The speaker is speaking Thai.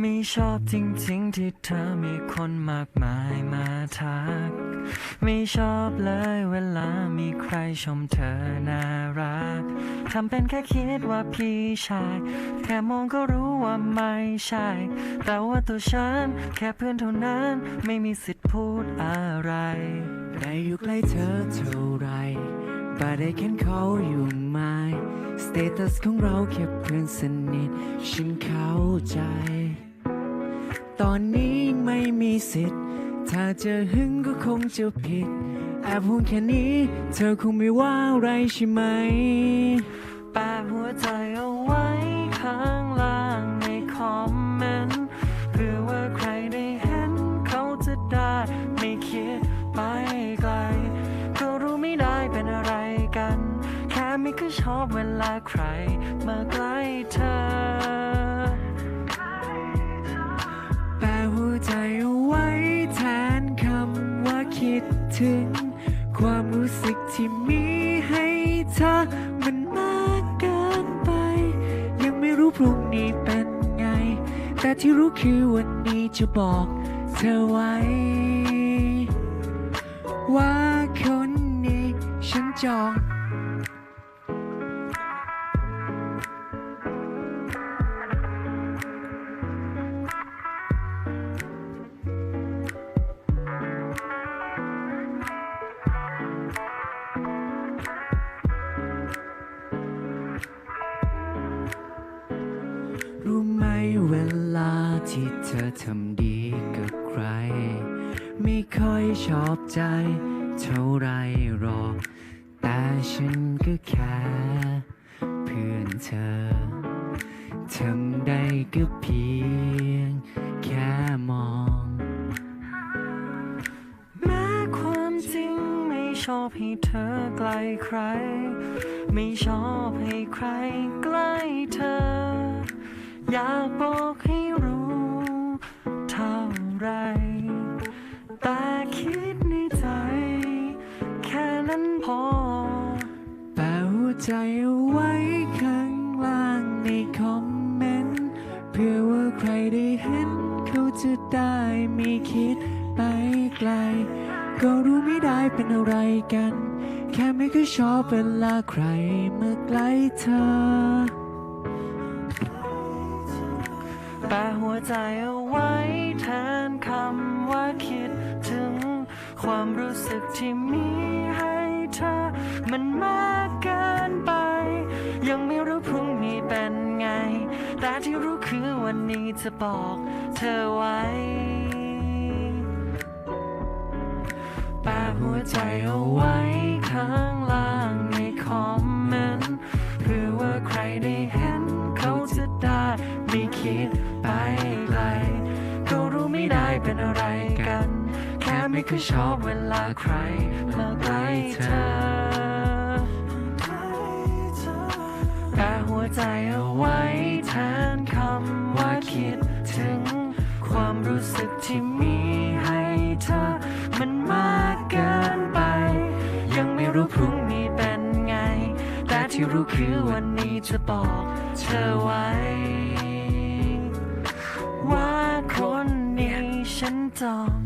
ไม่ชอบจริงๆที่เธอมีคนมากมายมาทัก ไม่ชอบเลยเวลามีใครชมเธอน่ารัก ทำเป็นแค่คิดว่าพี่ชาย แค่มองก็รู้ว่าไม่ใช่ แต่ว่าตัวฉันแค่เพื่อนเท่านั้นไม่มีสิทธิ์พูดอะไร ได้อยู่ใกล้เธอเท่าไร but I can call you my status ของเราแค่เพื่อนสนิทฉันเข้าใจ ตอนนี้ไม่มีสิทธิ์ ถ้าจะหึงก็คงจะผิด แอบห่วงแค่นี้ เธอคงไม่ว่าอะไรใช่ไหม แปะหัวใจเอาไว้ข้างล่างในคอมเมนต์เพื่อว่าใครได้เห็นเขาจะได้ไม่คิดไปไกลก็รู้ไม่ได้เป็นอะไรกัน แค่ไม่เคยชอบเวลาใครมาใกล้เธอ ถึง ความรู้สึกที่มีให้เธอมันมากเกินไป ยังไม่รู้พรุ่งนี้เป็นไง แต่ที่รู้คือวันนี้จะบอกเธอไว้ ว่าคนนี้ฉันจอง ที่เธอทำดีกับใคร ไม่ค่อยชอบใจเท่าไรหรอก แต่ฉันก็แค่เพื่อนเธอ ทำได้ก็เพียงแค่มอง แม้ความจริงไม่ชอบให้เธอใกล้ใคร ไม่ชอบให้ใครใกล้เธอ อยากบอกให้รู้ นั้นพอแปะหัวใจเอาไว้ข้างล่างในคอมเมนต์ เพื่อว่าใครได้เห็น เขาจะได้ไม่คิดไปไกล ก็รู้ไม่ได้เป็นอะไรกัน แค่ไม่เคยชอบเวลาใครเมื่อใกล้เธอแปะหัวใจเอาไว้แทนคำว่าคิดถึงความรู้สึกที่มี มันมากเกินไป ยังไม่รู้พรุ่งนี้เป็นไง แต่ที่รู้คือวันนี้จะบอกเธอไว้แปะหัวใจเอาไว้ข้างล่างในคอมเมนต์เพื่อว่าใครได้เห็นเขาจะได้ไม่คิดไปไกลก็รู้ไม่ได้เป็นอะไรกัน แค่ไม่เคยชอบเวลาใครมาใกล้เธอ ใจเอาไว้แทนคำว่าคิดถึง ความรู้สึกที่มีให้เธอ มันมากเกินไป ยังไม่รู้พรุ่งนี้เป็นไง แต่ที่รู้คือวันนี้จะบอกเธอไว้ ว่าคนนี้ฉันจอง